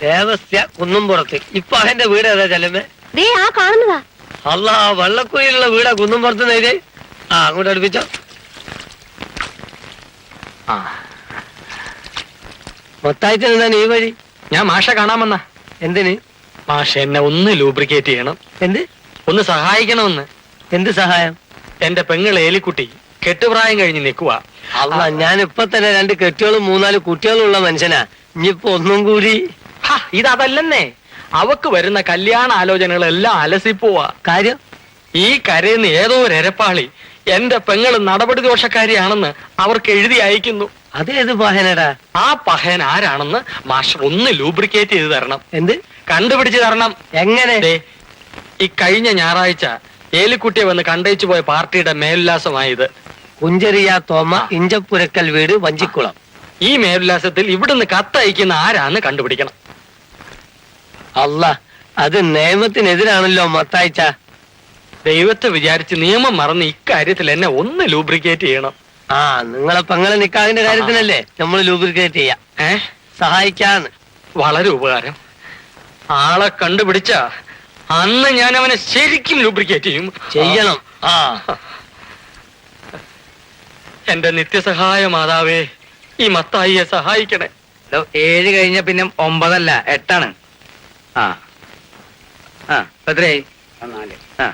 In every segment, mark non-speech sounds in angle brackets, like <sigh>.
ദേവസ്യ കുന്നുംപുറത്ത് ഇപ്പൊ അവന്റെ വീട് ഏതാ ചെല്ലമ്മേ? ദേ ആ കാണുന്നതാ. അല്ല ആ വെള്ളക്കുഴിയിലുള്ള വീടാ കുന്നുംപുറത്ത് നേരെ ആ അങ്ങോട്ട് അടുപ്പിച്ചോ. ആ. മൊത്തായിട്ട് എന്താണ് ഈ വഴി? ഞാൻ മാഷ കാണാമെന്ന എന്തിന്? മാഷ എന്നെ ഒന്ന് ലൂബ്രിക്കേറ്റ് ചെയ്യണം. എന്ത്? ഒന്ന് സഹായിക്കണമെന്ന്. എന്ത് സഹായം? എന്റെ പെങ്ങൾ ഏലിക്കുട്ടി കെട്ടുപ്രായം കഴിഞ്ഞ് നിൽക്കുക അല്ല ഞാൻ ഇപ്പൊ തന്നെ രണ്ട് കെട്ടികളും മൂന്നാൽ കുട്ടികളും ഉള്ള മനുഷ്യനാ. ഇനിയിപ്പോ ഒന്നും കൂടി ഇതല്ലെന്നേ അവക്ക് വരുന്ന കല്യാണ ആലോചനകളെല്ലാം അലസിപ്പോവാ. കാര്യം? ഈ കരയുന്ന ഏതോ ഒരു എരപ്പാളി എന്റെ പെങ്ങൾ നടപടി ദോഷക്കാരിയാണെന്ന് അവർക്ക് എഴുതി അയക്കുന്നു. അതേത് പഹനടാ? ആ പഹൻ ആരാണെന്ന് മാഷ് ഒന്ന് ലൂബ്രിക്കേറ്റ് ചെയ്ത് തരണം. എന്ത്? കണ്ടുപിടിച്ച് തരണം. എങ്ങനെ? ഈ കഴിഞ്ഞ ഞായറാഴ്ച ഏലിക്കുട്ടിയെ വന്ന് കണ്ടയിച്ചു പോയ പാർട്ടിയുടെ മേലുല്ലാസമായത് കുഞ്ചെറിയ തോമ ഇഞ്ചപ്പുരക്കൽ വീട് വഞ്ചിക്കുളം. ഈ മേലുല്ലാസത്തിൽ ഇവിടുന്ന് കത്തയക്കുന്ന ആരാന്ന് കണ്ടുപിടിക്കണം. അല്ല അത് നിയമത്തിനെതിരാണല്ലോ മത്തായിച്ച. ദൈവത്തെ വിചാരിച്ച് നിയമം മറന്ന് ഇക്കാര്യത്തിൽ എന്നെ ഒന്ന് ലൂബ്രിക്കേറ്റ് ചെയ്യണം. ആ നിങ്ങളെ പങ്ങളെ നിക്കാവിന്റെ കാര്യത്തിനല്ലേ നമ്മൾ ലൂബ്രിക്കേറ്റ് ചെയ്യാം. ഏ? സഹായിക്കാന്ന് വളരെ ഉപകാരം. ആളെ കണ്ടുപിടിച്ച അന്ന് ഞാൻ അവനെ ശരിക്കും ലൂബ്രിക്കേറ്റ് ചെയ്യും. ചെയ്യണം. ആ. എന്റെ നിത്യസഹായ മാതാവേ ഈ മത്തായിയെ സഹായിക്കണേ. ഏഴ് കഴിഞ്ഞ പിന്നെ ഒമ്പതല്ല എട്ടാണ്. ആ. ആ എത്രയായി? ആ.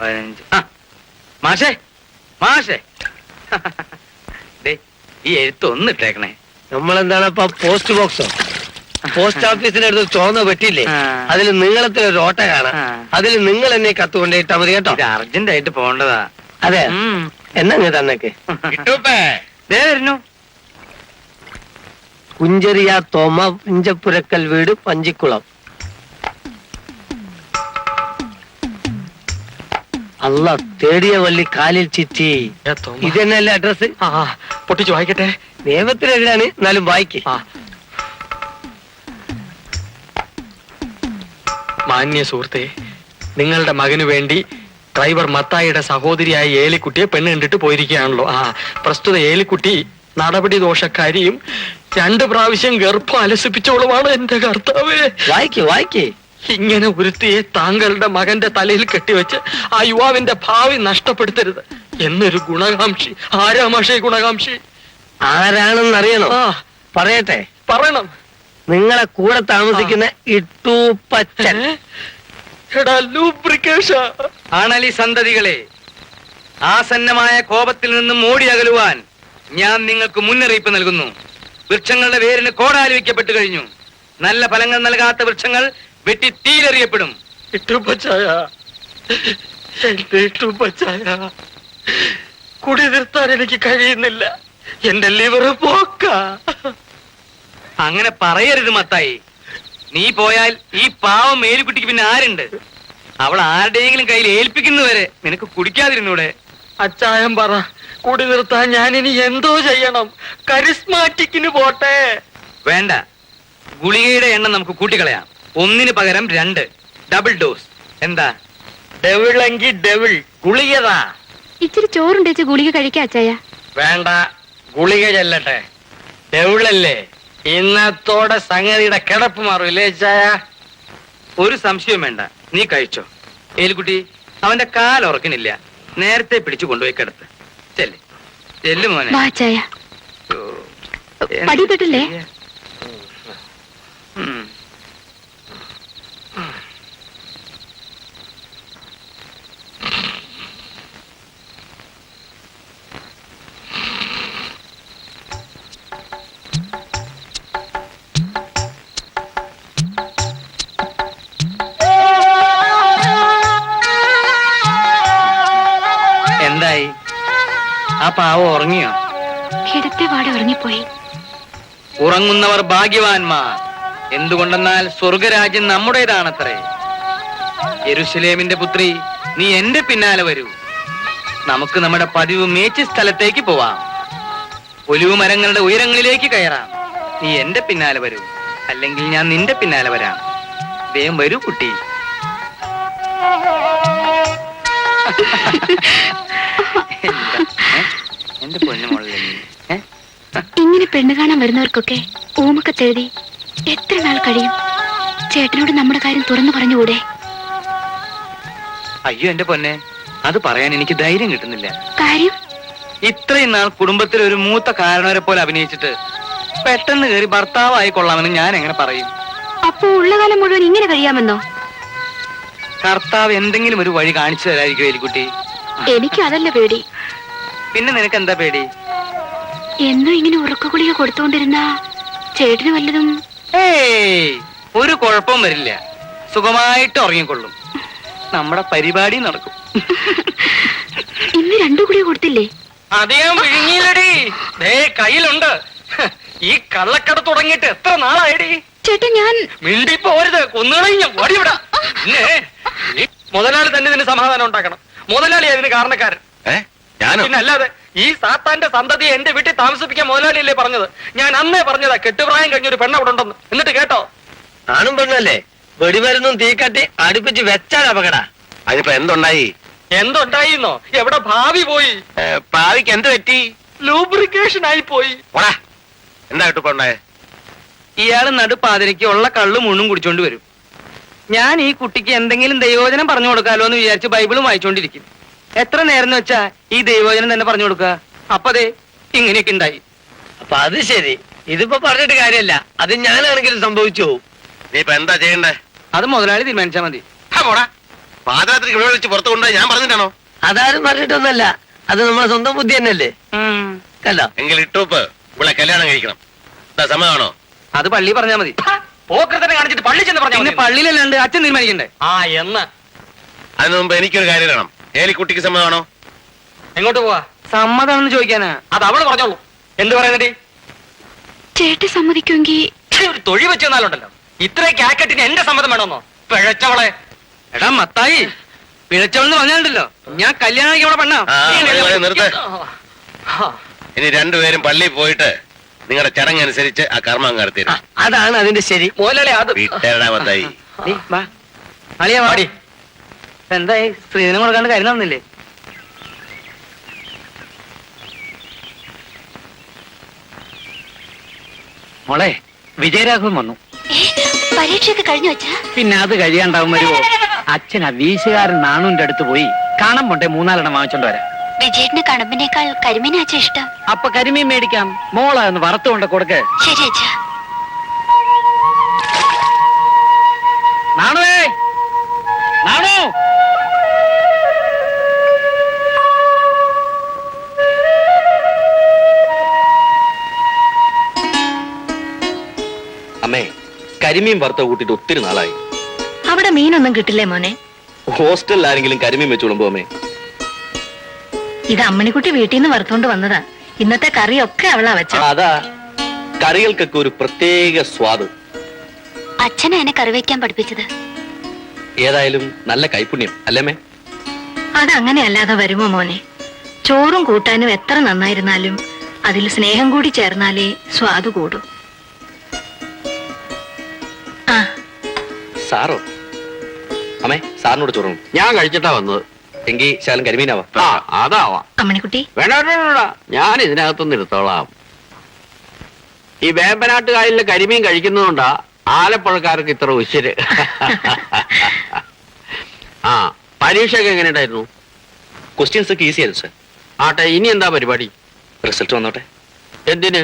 പതിനഞ്ച്. ആ മാഷേ മാഷേ. ദേ, ഈ എഴുത്ത് ഒന്ന് ഇട്ടേക്കണേ. നമ്മളെന്താണ് ഇപ്പൊ പോസ്റ്റ് ബോക്സോ പോസ്റ്റ് ഓഫീസിന്റെ അടുത്ത് ചോന്ന പറ്റില്ലേ അതിൽ നിങ്ങളത്തെ നീളത്തിലൊരു ഓട്ട കാണാം. അതിൽ നിങ്ങൾ എന്നെ കത്ത് കൊണ്ടിട്ടാ മതി കേട്ടോ. ഇത് അർജന്റ് ആയിട്ട് പോണ്ടതാ അതെ. എന്നാ നീ തന്നേക്ക്? വരുന്നു. കുഞ്ചെറിയ തോമ ഇഞ്ചപ്പുരക്കൽ വീട് പഞ്ചിക്കുളം. അല്ല തേടിയ വള്ളി കാലിൽ ചിറ്റി. ഇതന്നെയല്ലേ അഡ്രസ് പൊട്ടിച്ചു വായിക്കട്ടെ. നിയമത്തിനെതിരാണ് എന്നാലും വായിക്ക്. മാന്യ സുഹൃത്തെ നിങ്ങളുടെ മകനു വേണ്ടി ഡ്രൈവർ മത്തായിയുടെ സഹോദരിയായ ഏലിക്കുട്ടിയെ പെണ്ണ് കണ്ടിട്ട് പോയിരിക്കുകയാണല്ലോ. ആ പ്രസ്തുത ഏലിക്കുട്ടി നടപടി ദോഷക്കാരിയും രണ്ട് പ്രാവശ്യം ഗർഭം അലസിപ്പിച്ചോളുമാണ് എന്റെ കർത്താവേ. വായിക്കേ വായിക്കേ. ഇങ്ങനെ ഒരുത്തിയെ താങ്കളുടെ മകന്റെ തലയിൽ കെട്ടിവെച്ച് ആ യുവാവിന്റെ ഭാവി നഷ്ടപ്പെടുത്തരുത്. എന്നൊരു ഗുണകാംക്ഷി. ആരാമാഷേ ഗുണകാംക്ഷി? ആരാണെന്ന് അറിയണോ ആ. പറയട്ടെ. പറയണം നിങ്ങളെ കൂടെ താമസിക്കുന്ന ഇട്ടു ആണലി സന്തതികളെ ആസന്നമായ കോപത്തിൽ നിന്നും ഓടി അകലുവാൻ ഞാൻ നിങ്ങൾക്ക് മുന്നറിയിപ്പ് നൽകുന്നു. വൃക്ഷങ്ങളുടെ വേരിന് കോടാലി വയ്ക്കപ്പെട്ടു കഴിഞ്ഞു. നല്ല ഫലങ്ങൾ നൽകാത്ത വൃക്ഷങ്ങൾ വെട്ടി തീരെറിയപ്പെടും കുടി നിർത്താൻ എനിക്ക് കഴിയുന്നില്ല. എന്റെ ലിവർ പോക്ക. അങ്ങനെ പറയരുത് മത്തായി. നീ പോയാൽ ഈ പാവം മേലുകുട്ടിക്ക് പിന്നെ ആരുണ്ട്? അവൾ ആരുടെയെങ്കിലും കയ്യിൽ ഏൽപ്പിക്കുന്നവരെ നിനക്ക് കുടിക്കാതിരുന്നൂടെ. അച്ചായം പറ. കുടി നിർത്താൻ ഞാൻ ഇനി എന്തോ ചെയ്യണം. കരിസ്മാറ്റിക്കിന് പോട്ടെ. വേണ്ട. ഗുളികയുടെ എണ്ണം നമുക്ക് കൂട്ടിക്കളയാം. ഒന്നിന് പകരം രണ്ട്. Double dose. എന്താ? ഡെവിളെങ്കി ഡെവിൾ. ഗുളികതാ. ഇച്ചിരി ചോറുണ്ടേച്ച് ഗുളിക കഴിക്കാം അച്ചായ. വേണ്ട. ഗുളിക ചെല്ലട്ടെ. ഡെവിളല്ലേ? ഇന്നത്തോടെ സംഗതിയുടെ കിടപ്പ് മാറൂല്ലേ ചായ ഒരു സംശയം വേണ്ട. നീ കഴിച്ചോ. ഏലിക്കുട്ടി അവന്റെ കാലുറക്കിനില്ല നേരത്തെ പിടിച്ചു കൊണ്ടുപോയി കിടത്ത് ചെല്ല് ചെല്ലു മോനെ? ഉം. പാവം ഉറങ്ങിയോ? കിടത്തെ വാട ഉറങ്ങിപ്പോയി. ഉറങ്ങുന്നവർ ഭാഗ്യവാന്മാർ. എന്തുകൊണ്ടെന്നാൽ സ്വർഗരാജ്യം നമ്മുടേതാണത്രേ. യെരുശലേമിന്റെ പുത്രി നീ എന്റെ പിന്നാലെ വരൂ. നമുക്ക് നമ്മുടെ പതിവ് മേച്ച് സ്ഥലത്തേക്ക് പോവാം. ഒലിവ് മരങ്ങളുടെ ഉയരങ്ങളിലേക്ക് കയറാം. നീ എന്റെ പിന്നാലെ വരൂ. അല്ലെങ്കിൽ ഞാൻ നിന്റെ പിന്നാലെ വരാം. വേഗം വരൂ കുട്ടി? <laughs> എന്റെ പൊന്നു മോളല്ലേ? ഇങ്ങനെ പെണ്ണു കാണാൻ വരുന്നവർക്കൊക്കെ ഊമക്കത്തെഴുതി എത്ര നാൾ കഴിയും? ചേട്ടനോട് നമ്മുടെ കാര്യം തുറന്നു പറഞ്ഞുകൂടെ? അയ്യോ എന്റെ പൊന്നെ. അത് പറയാൻ എനിക്ക് ധൈര്യം കിട്ടുന്നില്ല. കാര്യം? ഇത്രയും നാൾ കുടുംബത്തിൽ ഒരു മൂത്ത കാരണവരെ പോലെ അഭിനയിച്ചിട്ട് പെട്ടെന്ന് കയറി ഭർത്താവായി കൊള്ളാമെന്ന് ഞാൻ എങ്ങനെ പറയും? അപ്പോ ഉള്ള കാലം മുഴുവൻ ഇങ്ങനെ കഴിയാമെന്നോ? കർത്താവ് എന്തെങ്കിലും ഒരു വഴി കാണിച്ചു തരായിരിക്കും എലിക്കുട്ടി എനിക്ക് അതല്ല പേടി. പിന്നെ നിനക്ക് എന്താ പേടി? എന്നും ഇങ്ങനെ ഉറക്ക ഗുളിക കൊടുത്തോണ്ടിരുന്ന ചേട്ടന് വല്ലതും ഏയ് ഒരു കുഴപ്പവും വരില്ല. സുഖമായിട്ട് ഉറങ്ങിക്കൊള്ളും. നമ്മുടെ പരിപാടി നടക്കും. ഇന്ന് രണ്ടു ഗുളിക കൊടുത്തില്ലേ? അധികം വിഴുങ്ങിയില്ലടി. ദേ കയ്യിലുണ്ട്. ഈ കള്ളക്കട തുടങ്ങിയിട്ട് എത്ര നാളായടി? ചേട്ടൻ ഞാൻ മിണ്ടി പോരുത് ഓടിവിടാ. ഈ മുതലാളി തന്നെ ഇതിന് സമാധാനം ഉണ്ടാക്കണം. മുതലാളി അതിന് കാരണക്കാരൻ. ഏ? ഞാനോ? പിന്നെ അല്ലാതെ ഈ സാത്താന്റെ സന്തതി എന്റെ വീട്ടിൽ താമസിപ്പിക്കാൻ മുതലാളിയല്ലേ പറഞ്ഞത്? ഞാൻ അന്നേ പറഞ്ഞതാ കെട്ടുപ്രായം കഴിഞ്ഞ ഒരു പെണ്ണ അവിടെ ഉണ്ടെന്ന്. എന്നിട്ട് കേട്ടോ? ആണും പെണ്ണല്ലേ? വെടിമരുന്നും തീക്കട്ടി അടുപ്പിച്ച് വെച്ചാൽ അപകട. അതിപ്പോ എന്തുണ്ടായി? എന്തുണ്ടായിന്നോ? എവിടെ ഭാവി പോയി? ഭാവിക്ക് എന്ത് പറ്റി? ലൂബ്രിക്കേഷൻ ആയി പോയി. പോടാ. എന്താ കെട്ടുപോണ്ടേ ഇയാൾ നടുപ്പാതിരയ്ക്ക് ഉള്ള കള്ളു മുണ്ണും കുടിച്ചോണ്ട് വരും. ഞാൻ ഈ കുട്ടിക്ക് എന്തെങ്കിലും ദൈവോചനം പറഞ്ഞു കൊടുക്കാലോ എന്ന് വിചാരിച്ച് ബൈബിളും വായിച്ചോണ്ടിരിക്കും. എത്ര നേരം എന്ന് വെച്ചാ ഈ ദൈവോചനം തന്നെ പറഞ്ഞു കൊടുക്കുക? അപ്പതേ ഇങ്ങനെയൊക്കെ ഉണ്ടായി. അപ്പൊ അത് ശരി. ഇതിപ്പോ പറഞ്ഞിട്ട് കാര്യമല്ല അത് ഞാനാണെങ്കിലും സംഭവിച്ചു പോവും. നീ ഇപ്പൊ എന്താ ചെയ്യണ്ടേ? അത് മുതലാളി തീരുമാനിച്ചാ മതി. ഇവിടെ വിളിച്ച് പുറത്തു കൊണ്ടുപോയി ഞാൻ പറഞ്ഞിട്ടാണോ? അതാരും പറഞ്ഞിട്ടൊന്നല്ല അത് നമ്മളെ സ്വന്തം ബുദ്ധി തന്നെയല്ലേ. കല്ലോ എങ്കിൽ ഇട്ടൂപ്പ് ഇവിടെ കല്യാണം കഴിക്കണം. സമ്മതമാണോ അത് പള്ളി പറഞ്ഞാ മതി. കാണിച്ചിട്ട് പള്ളി ചെന്ന് പറഞ്ഞു പള്ളിയിലല്ലാണ്ട് അച്ഛൻ തീരുമാനിക്കണ്ടേ? ആ എന്ന്. അതിനു മുമ്പ് എനിക്കൊരു കാര്യം അറിയണം ഏലിക്കുട്ടിക്ക് സമ്മതമാണോ? എങ്ങോട്ട് പോവാ? സമ്മതമാണെന്ന് ചോദിക്കാനാ. അത് അവൾ പറഞ്ഞോളൂ. എന്ത് പറയുന്നടി ചേട്ടി സമ്മതിക്കുമെങ്കിൽ ഒരു തൊഴി വെച്ച് തന്നാലുണ്ടല്ലോ. ഇത്രയും കാക്കറ്റിന് എന്റെ സമ്മതം വേണമെന്നോ? പിഴച്ചവളെ. എടാ മത്തായി. പിഴച്ചവളെന്ന് പറഞ്ഞാലുണ്ടല്ലോ. ഞാൻ കല്യാണം പെണ്ണാ. ആ, നിർത്ത്. ആ, ഇനി രണ്ടുപേരും പള്ളിയിൽ പോയിട്ട് നിങ്ങളുടെ ചടങ്ങ് അനുസരിച്ച് ആ കർമ്മം നടത്തിയിരുന്നു അതാണ് അതിന്റെ ശരി. മുതലാളി അത് വീട്ടുകാരുടെ മത്തായി. നീ വാ. അളിയാ വാ. പാടി. എന്തായി? സ്ത്രീധനം കൊടുക്കാണ്ട് കാര്യം നടന്നില്ലേ? മോളെ വിജയരാഘവൻ വന്നു. പരീക്ഷയൊക്കെ കഴിഞ്ഞു വെച്ചാ പിന്നെ അത് കഴിയാണ്ടാവും വരുമോ അച്ഛൻ ആ വീശുകാരൻ നാണുവിന്റെ അടുത്ത് പോയി കാണാൻ പോട്ടെ മൂന്നാലെണ്ണം വാങ്ങിച്ചോണ്ട് വരാം. വിജയേട്ടന് കണമ്പിനേക്കാൾ കരിമീനാച്ച ഇഷ്ടം. അപ്പൊ കരിമീൻ മേടിക്കാം. മോളെ ഒന്ന് വറുത്തുകൊണ്ട് കൊടുക്കേ. ശരി അച്ഛാ. കരിമീൻ വറുത്ത കൂട്ടിട്ട് ഒത്തിരി നാളായി. അവിടെ മീനൊന്നും കിട്ടില്ലേ മോനെ? ഹോസ്റ്റലിൽ ആരെങ്കിലും കരിമീൻ വെച്ചോളുമ്പോ അമ്മേ? ഇത് അമ്മണിക്കുട്ടി വീട്ടിൽ നിന്ന് വറുത്തോണ്ട് വന്നതാ. ഇന്നത്തെ കറിയൊക്കെ അവളാ വെച്ച അതാ. കറികൾക്കൊക്കെ ഒരു പ്രത്യേക സ്വാദ്. അച്ഛനെ എന്നെ കറി വെക്കാൻ പഠിപ്പിച്ചത്. ഏതായാലും നല്ല കൈപുണ്യം അല്ലേ അതങ്ങനെ അല്ലാതെ വരുമോ മോനെ? ചോറും കൂട്ടാനും എത്ര നന്നായിരുന്നാലും അതിൽ സ്നേഹം കൂടി ചേർന്നാലേ സ്വാദ് കൂടൂ. സാറോ? അമ്മേ സാറിനോട് ചോറും ഞാൻ കഴിച്ചിട്ടാ വന്നത്. എങ്കിൽ ശാലും കരിമീനാവാ ആ അതാവാ. അമ്മണിക്കുട്ടി. വേണ്ട വേണ്ട, വേണ്ട ഞാൻ ഇതിനകത്തൊന്ന് എടുത്തോളാം. ഈ വേമ്പനാട്ട് കായലിലെ കരിമീൻ കഴിക്കുന്നതുകൊണ്ടാ ആലപ്പുഴക്കാർക്ക് ഇത്ര ഉശിര്. ആ പരീക്ഷ പരീക്ഷയൊക്കെ എങ്ങനെയുണ്ടായിരുന്നു? ക്വസ്റ്റ്യൻസ് ഒക്കെ ഈസി ആയിരുന്നു സാർ ആട്ടെ ഇനി എന്താ പരിപാടി? റിസൾട്ട് വന്നോട്ടെ. എന്തിന്?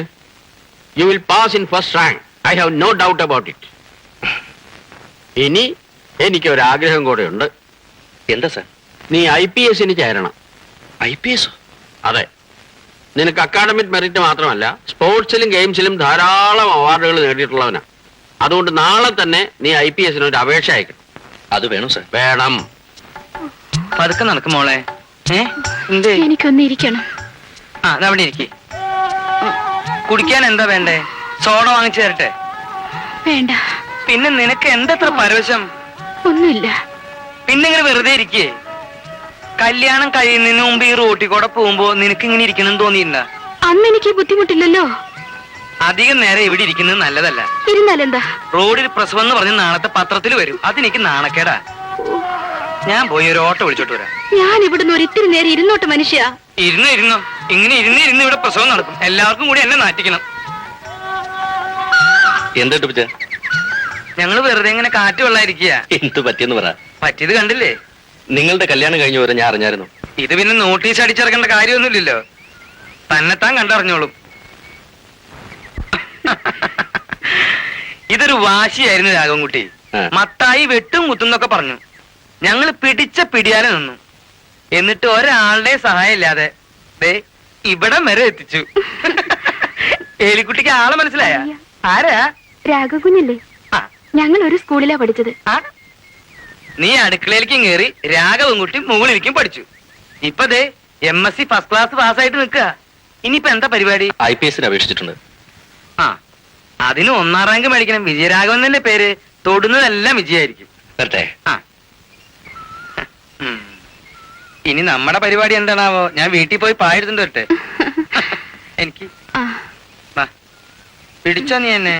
You will pass in first rank I have no doubt about it ഇനി എനിക്ക് ഒരു ആഗ്രഹം കൂടെ ഉണ്ട് എന്താ സാർ? നീ ഐ പി എസിന് ചേരണം. ഐ പി എസ് അതെ. നിനക്ക് അക്കാഡമിക് മെറിറ്റ് മാത്രമല്ല സ്പോർട്സിലും ഗെയിംസിലും ധാരാളം അവാർഡുകൾ നേടിയിട്ടുള്ളവനാ. അതുകൊണ്ട് നാളെ തന്നെ നീ ഐ പി എസിന് ഒരു അപേക്ഷ അയക്കണം. അത് വേണം സാർ? വേണം. പതുക്കെ നടക്കും മോളെ. എനിക്കൊന്ന് ഇരിക്കണം. ആ അവിടെ ഇരിക്കേ. കുടിക്കാൻ എന്താ വേണ്ടേ? സോഡ വാങ്ങിച്ചു തരട്ടെ? വേണ്ട. പിന്നെ നിനക്ക് എന്തത്ര പരവശം? ഒന്നുമില്ല. പിന്നെ ഇങ്ങനെ വെറുതെ ഇരിക്കേ? കല്യാണം കഴിയുന്നതിന് മുമ്പ് ഈ റോട്ടിൽ കൂടെ പോകുമ്പോ നിനക്ക് ഇങ്ങനെ ഇരിക്കണം തോന്നിയിട്ടുണ്ട അന്ന് എനിക്ക് ബുദ്ധിമുട്ടില്ലല്ലോ? അധികം നേരം ഇവിടെ ഇരിക്കുന്നത് നല്ലതല്ല. ഇരുന്നാലെന്താ? റോഡിൽ പ്രസവം എന്ന് പറഞ്ഞ് നാളത്തെ പത്രത്തിൽ വരും. അതെനിക്ക് നാണക്കേടാ. ഞാൻ പോയി ഒരു ഓട്ടോ വിളിച്ചോട്ട് വരാം. ഞാൻ ഇവിടുന്ന് ഒരു ഇത്തിരി നേരം ഇരുന്നോട്ട് മനുഷ്യ. ഇരുന്ന് ഇരുന്നു. ഇങ്ങനെ ഇരുന്ന് ഇരുന്ന് ഇവിടെ പ്രസവം നടക്കും. എല്ലാവർക്കും കൂടി എന്നെ നാറ്റിക്കണം. എന്തിട്ട് പിച്ച? ഞങ്ങൾ വെറുതെ ഇങ്ങനെ കാറ്റ് വെള്ളായിരിക്കുക എന്ത് പറ്റിയെന്ന് പറ. പറ്റിയത് കണ്ടില്ലേ? നിങ്ങളുടെ കല്യാണം കഴിഞ്ഞ വരെ ഞാൻ അറിഞ്ഞായിരുന്നു. ഇത് പിന്നെ നോട്ടീസ് അടിച്ചിറക്കേണ്ട കാര്യമൊന്നുമില്ലല്ലോ. തന്നെത്താൻ കണ്ടറിഞ്ഞോളും. ഇതൊരു വാശിയായിരുന്നു രാഘവൻകുട്ടി. മത്തായി വെട്ടും കുത്തും എന്നൊക്കെ പറഞ്ഞു. ഞങ്ങൾ പിടിച്ച പിടിയാലെ നിന്നു. എന്നിട്ട് ഒരാളുടെ സഹായം ഇല്ലാതെ ദേ ഇവിടം വരെ എത്തിച്ചു. <laughs> ഏലിക്കുട്ടിക്ക് ആളെ മനസ്സിലായ? ആരാ? രാഘവകുഞ്ഞല്ലേ ഞങ്ങൾ ഒരു സ്കൂളിലാ പഠിച്ചത്. നീ അടുക്കളയിലേക്കും കയറി രാഘവൻകുട്ടി മുകളിലേക്കും പഠിച്ചു. ഇപ്പൊ ദേ M S C first class പാസ്സായിട്ട് നിൽക്കുക. ഇനിയിപ്പോ എന്താ പരിപാടി? ഐ പി എസിന് അപേക്ഷിച്ചിട്ടുണ്ട്. ആ അതിന് ഒന്നാം റാങ്ക് മേടിക്കണം. വിജയരാഘവൻ തന്നെ പേര്. തൊടുന്നതെല്ലാം വിജയായിരിക്കും. വരട്ടെ. ആ. ഇനി നമ്മുടെ പരിപാടി എന്താണാവോ? ഞാൻ വീട്ടിൽ പോയി പായെടുത്തിട്ട് വരട്ടെ. <laughs> എനിക്ക് ആ. വാ. പിടിച്ചോ നീ എന്നെ?